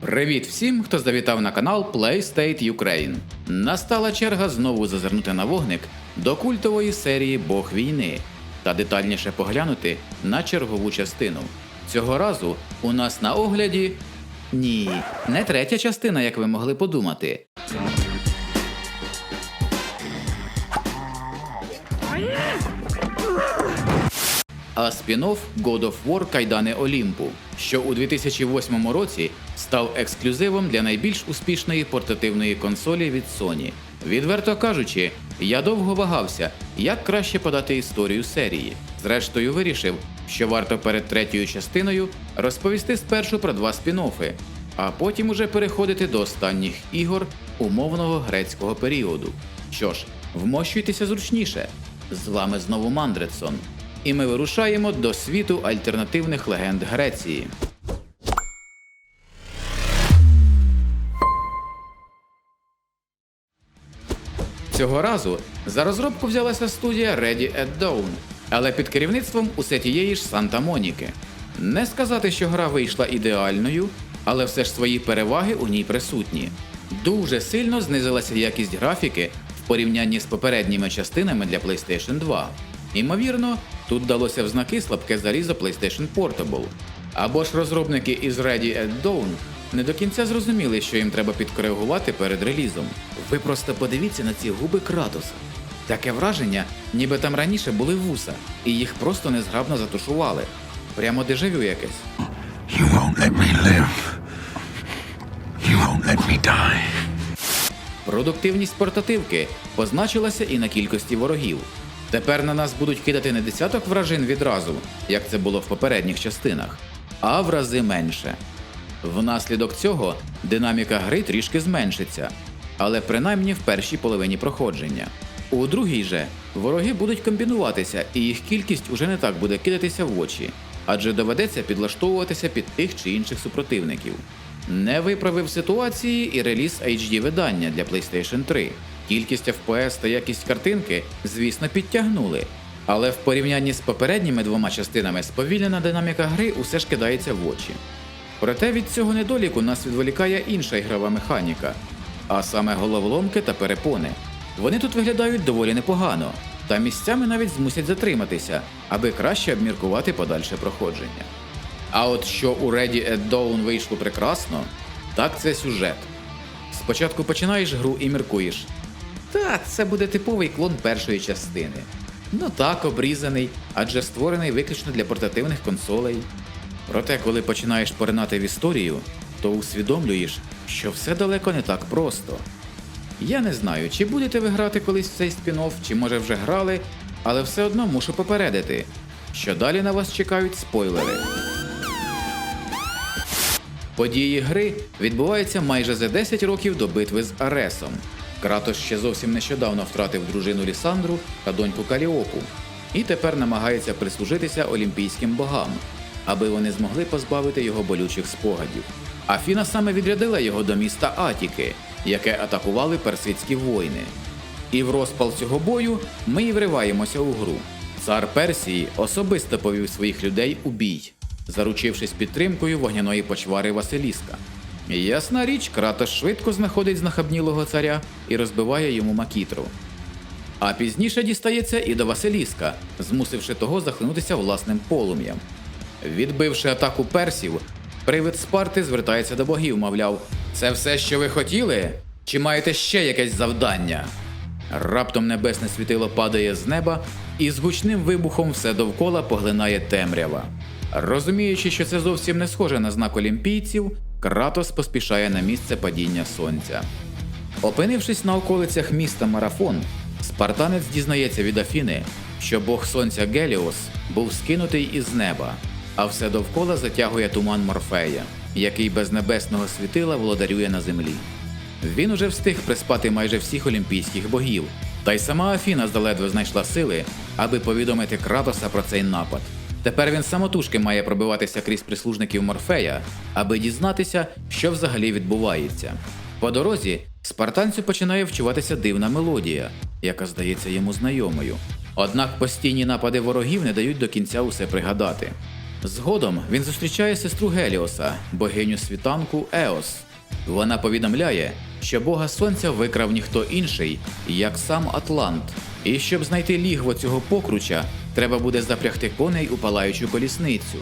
Привіт всім, хто завітав на канал PlayState Ukraine. Настала черга знову зазирнути на вогник до культової серії Бог війни та детальніше поглянути на чергову частину. Цього разу у нас на огляді. Ні, не третя частина, як ви могли подумати. А спін-офф God of War Кайдани Олімпу, що у 2008 році став ексклюзивом для найбільш успішної портативної консолі від Sony. Відверто кажучи, я довго вагався, як краще подати історію серії. Зрештою, вирішив, що варто перед третьою частиною розповісти спершу про два спін-оффи, а потім уже переходити до останніх ігор умовного грецького періоду. Що ж, вмощуйтеся зручніше. З вами знову Мандредсон. І ми вирушаємо до світу альтернативних легенд Греції. Цього разу за розробку взялася студія Ready at Dawn, але під керівництвом усе тієї ж Санта Моніки. Не сказати, що гра вийшла ідеальною, але все ж свої переваги у ній присутні. Дуже сильно знизилася якість графіки в порівнянні з попередніми частинами для PlayStation 2. Імовірно, тут далося в знаки слабке зарізо PlayStation Portable. Або ж розробники із Ready at Dawn не до кінця зрозуміли, що їм треба підкоригувати перед релізом. Ви просто подивіться на ці губи Кратоса. Таке враження, ніби там раніше були вуса, і їх просто незграбно затушували. Прямо дежавю якесь. You won't let me live. You won't let me die. Продуктивність портативки позначилася і на кількості ворогів. Тепер на нас будуть кидати не десяток вражин відразу, як це було в попередніх частинах, а в рази менше. Внаслідок цього динаміка гри трішки зменшиться, але принаймні в першій половині проходження. У другій же вороги будуть комбінуватися, і їх кількість уже не так буде кидатися в очі, адже доведеться підлаштовуватися під тих чи інших супротивників. Не виправив ситуації і реліз HD видання для PlayStation 3. Кількість FPS та якість картинки, звісно, підтягнули. Але в порівнянні з попередніми двома частинами сповільнена динаміка гри усе ж кидається в очі. Проте від цього недоліку нас відволікає інша ігрова механіка, а саме головоломки та перепони. Вони тут виглядають доволі непогано, та місцями навіть змусять затриматися, аби краще обміркувати подальше проходження. А от що у Ready at Dawn вийшло прекрасно, так це сюжет. Спочатку починаєш гру і міркуєш. Та, це буде типовий клон першої частини. Ну так, обрізаний, адже створений виключно для портативних консолей. Проте, коли починаєш поринати в історію, то усвідомлюєш, що все далеко не так просто. Я не знаю, чи будете ви грати колись в цей спін-офф, чи може вже грали, але все одно мушу попередити, що далі на вас чекають спойлери. Події гри відбуваються майже за 10 років до битви з Аресом. Кратос ще зовсім нещодавно втратив дружину Лісандру та доньку Каліопу, і тепер намагається прислужитися олімпійським богам, аби вони змогли позбавити його болючих спогадів. Афіна саме відрядила його до міста Атіки, яке атакували персидські воїни. І в розпал цього бою ми і вриваємося у гру. Цар Персії особисто повів своїх людей у бій, заручившись підтримкою вогняної почвари Василіска. Ясна річ, Кратос швидко знаходить знахабнілого царя і розбиває йому макітру. А пізніше дістається і до Василіска, змусивши того захлинутися власним полум'ям. Відбивши атаку персів, привид Спарти звертається до богів, мовляв, це все, що ви хотіли? Чи маєте ще якесь завдання? Раптом небесне світило падає з неба, і з гучним вибухом все довкола поглинає темрява. Розуміючи, що це зовсім не схоже на знак олімпійців, Кратос поспішає на місце падіння сонця. Опинившись на околицях міста Марафон, спартанець дізнається від Афіни, що бог сонця Геліос був скинутий із неба, а все довкола затягує туман Морфея, який без небесного світила володарює на землі. Він уже встиг приспати майже всіх олімпійських богів, та й сама Афіна заледве знайшла сили, аби повідомити Кратоса про цей напад. Тепер він самотужки має пробиватися крізь прислужників Морфея, аби дізнатися, що взагалі відбувається. По дорозі спартанцю починає вчуватися дивна мелодія, яка здається йому знайомою. Однак постійні напади ворогів не дають до кінця усе пригадати. Згодом він зустрічає сестру Геліоса, богиню світанку Еос. Вона повідомляє, що бога сонця викрав ніхто інший, як сам Атлант. І щоб знайти лігво цього покруча, треба буде запрягти коней у палаючу колісницю.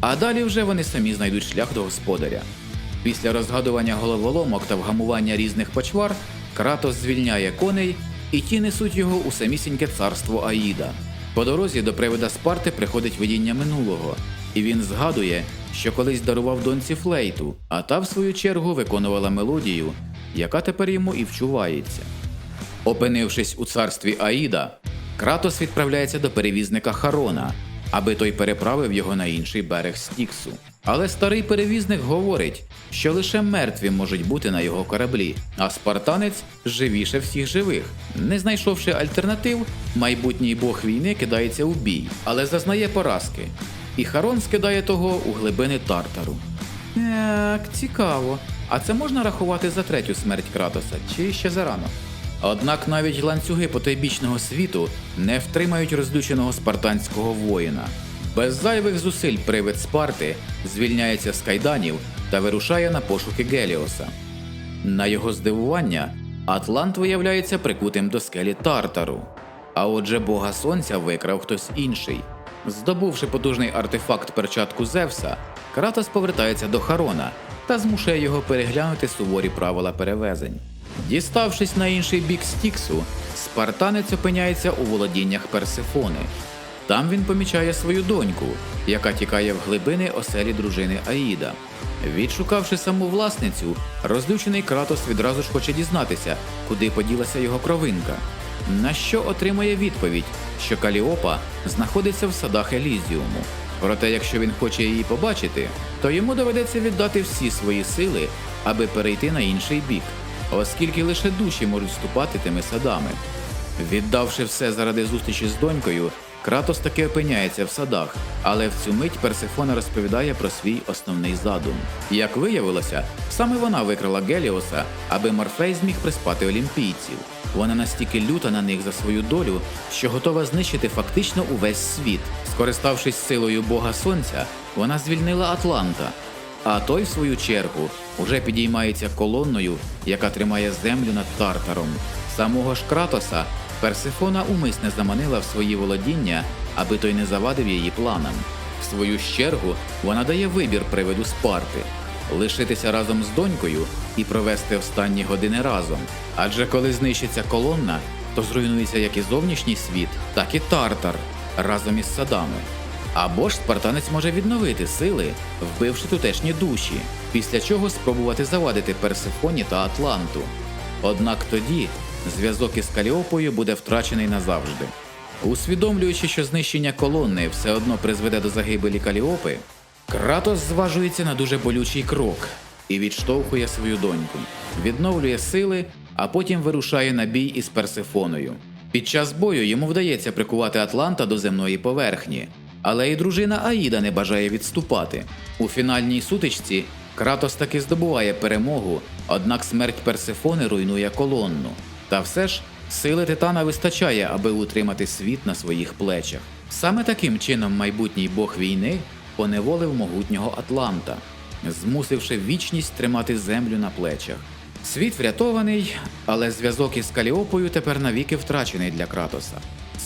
А далі вже вони самі знайдуть шлях до господаря. Після розгадування головоломок та вгамування різних почвар, Кратос звільняє коней, і ті несуть його у самісіньке царство Аїда. По дорозі до привида Спарти приходить видіння минулого, і він згадує, що колись дарував доньці флейту, а та, в свою чергу, виконувала мелодію, яка тепер йому і вчувається. Опинившись у царстві Аїда, Кратос відправляється до перевізника Харона, аби той переправив його на інший берег Стіксу. Але старий перевізник говорить, що лише мертві можуть бути на його кораблі, а спартанець живіше всіх живих. Не знайшовши альтернатив, майбутній бог війни кидається у бій, але зазнає поразки. І Харон скидає того у глибини Тартару. Так, цікаво. А це можна рахувати за третю смерть Кратоса, чи ще зарано? Однак навіть ланцюги потойбічного світу не втримають розлюченого спартанського воїна. Без зайвих зусиль привид Спарти звільняється з кайданів та вирушає на пошуки Геліоса. На його здивування, Атлант виявляється прикутим до скелі Тартару. А отже, бога сонця викрав хтось інший. Здобувши потужний артефакт перчатку Зевса, Кратос повертається до Харона та змушує його переглянути суворі правила перевезень. Діставшись на інший бік Стіксу, спартанець опиняється у володіннях Персифони. Там він помічає свою доньку, яка тікає в глибини оселі дружини Аїда. Відшукавши саму власницю, розлючений Кратос відразу ж хоче дізнатися, куди поділася його кровинка. На що отримує відповідь, що Каліопа знаходиться в садах Елізіуму. Проте, якщо він хоче її побачити, то йому доведеться віддати всі свої сили, аби перейти на інший бік, оскільки лише душі можуть ступати тими садами. Віддавши все заради зустрічі з донькою, Кратос таки опиняється в садах, але в цю мить Персифона розповідає про свій основний задум. Як виявилося, саме вона викрала Геліоса, аби Морфей зміг приспати олімпійців. Вона настільки люта на них за свою долю, що готова знищити фактично увесь світ. Скориставшись силою Бога Сонця, вона звільнила Атланта, а той, в свою чергу, уже підіймається колонною, яка тримає землю над Тартаром. Самого ж Кратоса Персифона умисне заманила в свої володіння, аби той не завадив її планам. В свою чергу вона дає вибір привиду Спарти лишитися разом з донькою і провести останні години разом. Адже коли знищиться колонна, то зруйнується як і зовнішній світ, так і Тартар разом із садами. Або ж спартанець може відновити сили, вбивши тутешні душі, після чого спробувати завадити Персифоні та Атланту. Однак тоді зв'язок із Каліопою буде втрачений назавжди. Усвідомлюючи, що знищення колони все одно призведе до загибелі Каліопи, Кратос зважується на дуже болючий крок і відштовхує свою доньку, відновлює сили, а потім вирушає на бій із Персифоною. Під час бою йому вдається прикувати Атланта до земної поверхні, але і дружина Аїда не бажає відступати. У фінальній сутичці Кратос таки здобуває перемогу, однак смерть Персифони руйнує колонну. Та все ж сили Титана вистачає, аби утримати світ на своїх плечах. Саме таким чином майбутній бог війни поневолив могутнього Атланта, змусивши вічність тримати землю на плечах. Світ врятований, але зв'язок із Каліопою тепер навіки втрачений для Кратоса.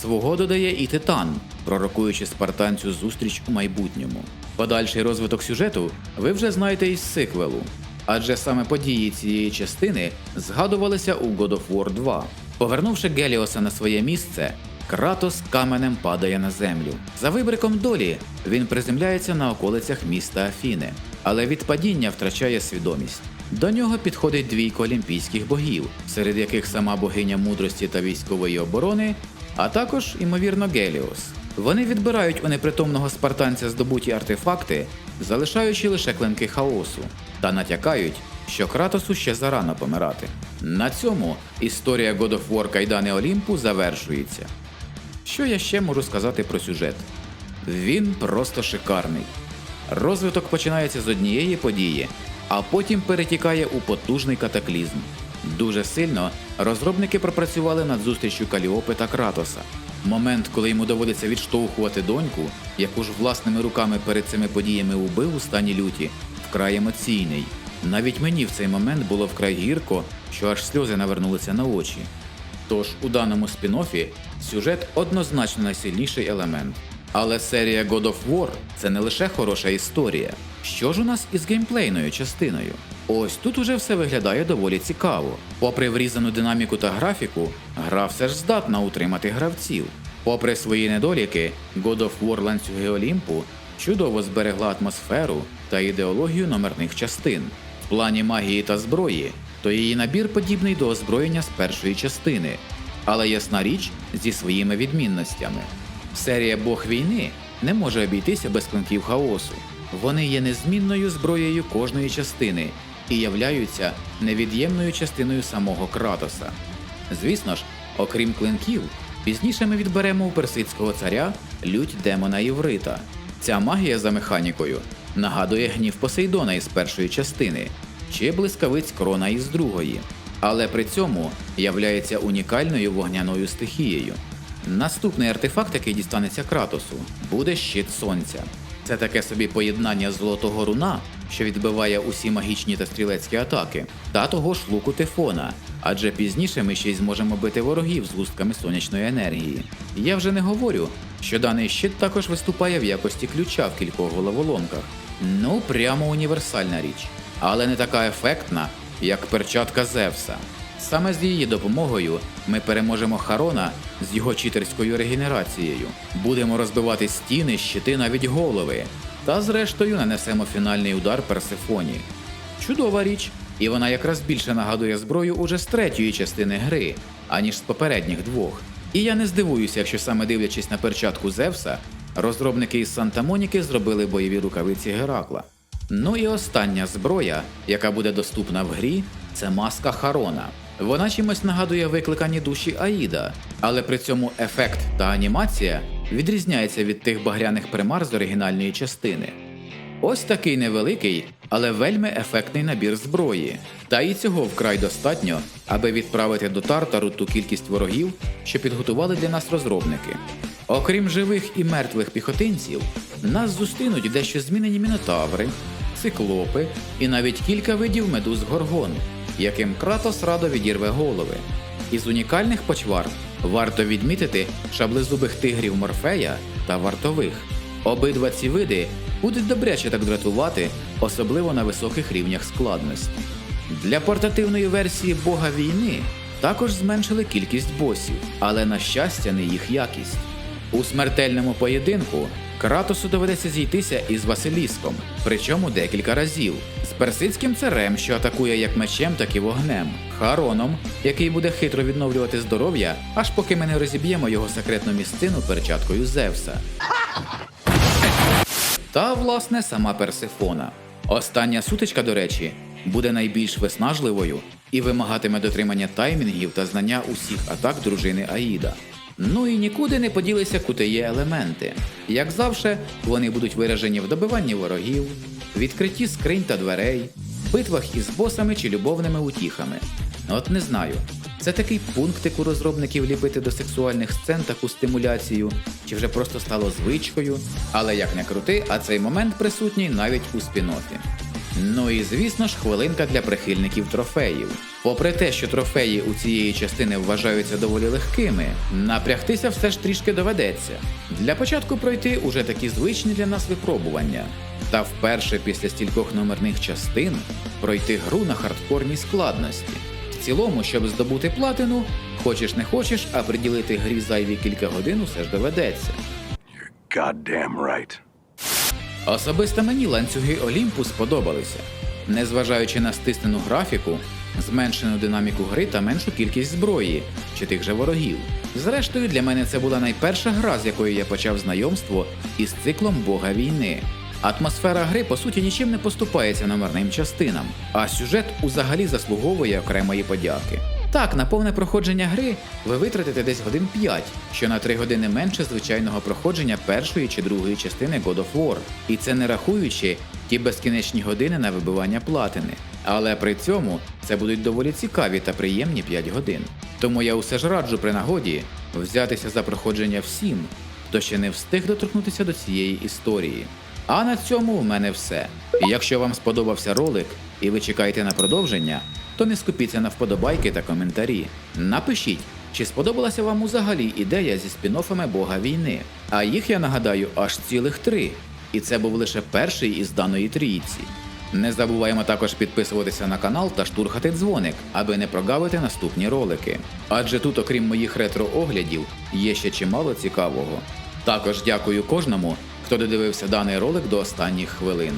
Свого додає і Титан, пророкуючи спартанцю зустріч у майбутньому. Подальший розвиток сюжету ви вже знаєте із сиквелу, адже саме події цієї частини згадувалися у God of War 2. Повернувши Геліоса на своє місце, Кратос каменем падає на землю. За вибриком долі він приземляється на околицях міста Афіни, але від падіння втрачає свідомість. До нього підходить двійко олімпійських богів, серед яких сама богиня мудрості та військової оборони, а також, ймовірно, Геліос. Вони відбирають у непритомного спартанця здобуті артефакти, залишаючи лише клинки хаосу, та натякають, що Кратосу ще зарано помирати. На цьому історія God of War Кайдани Олімпу завершується. Що я ще можу сказати про сюжет? Він просто шикарний. Розвиток починається з однієї події, а потім перетікає у потужний катаклізм. Дуже сильно розробники пропрацювали над зустрічю Каліопи та Кратоса. Момент, коли йому доводиться відштовхувати доньку, яку ж власними руками перед цими подіями убив у стані люті, вкрай емоційний. Навіть мені в цей момент було вкрай гірко, що аж сльози навернулися на очі. Тож у даному спін-оффі сюжет однозначно найсильніший елемент. Але серія God of War це не лише хороша історія. Що ж у нас із геймплейною частиною? Ось тут уже все виглядає доволі цікаво. Попри врізану динаміку та графіку, гра все ж здатна утримати гравців. Попри свої недоліки, God of War ланцюги Олімпу чудово зберегла атмосферу та ідеологію номерних частин. В плані магії та зброї, то її набір подібний до озброєння з першої частини, але ясна річ зі своїми відмінностями. Серія Бог війни не може обійтися без клинків хаосу. Вони є незмінною зброєю кожної частини і являються невід'ємною частиною самого Кратоса. Звісно ж, окрім клинків, пізніше ми відберемо у персидського царя лють демона Єврита. Ця магія за механікою нагадує гнів Посейдона із першої частини чи блискавиць крона із другої, але при цьому являється унікальною вогняною стихією. Наступний артефакт, який дістанеться Кратосу, буде щит сонця. Це таке собі поєднання золотого руна, що відбиває усі магічні та стрілецькі атаки, та того ж луку Тефона, адже пізніше ми ще й зможемо бити ворогів з густками сонячної енергії. Я вже не говорю, що даний щит також виступає в якості ключа в кількох головоломках. Ну, прямо універсальна річ, але не така ефектна, як перчатка Зевса. Саме з її допомогою ми переможемо Харона з його читерською регенерацією, будемо розбивати стіни, щити, навіть голови, та зрештою нанесемо фінальний удар Персефоні. Чудова річ, і вона якраз більше нагадує зброю уже з третьої частини гри, аніж з попередніх двох. І я не здивуюся, якщо саме дивлячись на перчатку Зевса, розробники із Санта-Моніки зробили бойові рукавиці Геракла. Ну і остання зброя, яка буде доступна в грі, це маска Харона. Вона чимось нагадує викликані душі Аїда, але при цьому ефект та анімація відрізняється від тих багряних примар з оригінальної частини. Ось такий невеликий, але вельми ефектний набір зброї. Та і цього вкрай достатньо, аби відправити до Тартару ту кількість ворогів, що підготували для нас розробники. Окрім живих і мертвих піхотинців, нас зустрінуть дещо змінені мінотаври, циклопи і навіть кілька видів медуз горгон, яким Кратос радо відірве голови. Із унікальних почвар варто відмітити шаблезубих тигрів Морфея та вартових. Обидва ці види будуть добряче так дратувати, особливо на високих рівнях складності. Для портативної версії Бога війни також зменшили кількість босів, але на щастя не їх якість. У смертельному поєдинку Кратосу доведеться зійтися із Василіском, причому декілька разів, персидським царем, що атакує як мечем, так і вогнем, Хароном, який буде хитро відновлювати здоров'я, аж поки ми не розіб'ємо його секретну місцину перчаткою Зевса. Та, власне, сама Персифона. Остання сутичка, до речі, буде найбільш виснажливою і вимагатиме дотримання таймінгів та знання усіх атак дружини Аїда. Ну і нікуди не поділися кутеє елементи. Як завжди, вони будуть виражені в добиванні ворогів, відкритті скринь та дверей, битвах із босами чи любовними утіхами. От не знаю, це такий пунктик у розробників ліпити до сексуальних сцен таку стимуляцію, чи вже просто стало звичкою, але як не крути, а цей момент присутній навіть у спін-оффі. Ну і звісно ж, хвилинка для прихильників трофеїв. Попри те, що трофеї у цієї частини вважаються доволі легкими, напрягтися все ж трішки доведеться. Для початку пройти уже такі звичні для нас випробування. Та вперше після стількох номерних частин пройти гру на хардкорній складності. В цілому, щоб здобути платину, хочеш не хочеш, а приділити грі зайві кілька годин усе ж доведеться. Goddamn right. Особисто мені ланцюги Олімпу сподобалися, незважаючи на стиснену графіку, зменшену динаміку гри та меншу кількість зброї чи тих же ворогів. Зрештою, для мене це була найперша гра, з якою я почав знайомство із циклом Бога війни. Атмосфера гри по суті нічим не поступається номерним частинам, а сюжет узагалі заслуговує окремої подяки. Так, на повне проходження гри ви витратите десь годин 5, що на 3 години менше звичайного проходження першої чи другої частини God of War. І це не рахуючи ті безкінечні години на вибивання платини. Але при цьому це будуть доволі цікаві та приємні 5 годин. Тому я усе ж раджу при нагоді взятися за проходження всім, хто ще не встиг доторкнутися до цієї історії. А на цьому в мене все. І якщо вам сподобався ролик і ви чекаєте на продовження, то не скупіться на вподобайки та коментарі. Напишіть, чи сподобалася вам взагалі ідея зі спін-оффами Бога війни. А їх я нагадаю аж цілих три. І це був лише перший із даної трійці. Не забуваємо також підписуватися на канал та штурхати дзвоник, аби не прогавити наступні ролики. Адже тут, окрім моїх ретро-оглядів, є ще чимало цікавого. Також дякую кожному, хто додивився даний ролик до останніх хвилин.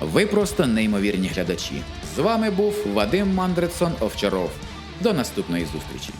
Ви просто неймовірні глядачі. З вами був Вадим Мандрецон Овчаров. До наступної зустрічі.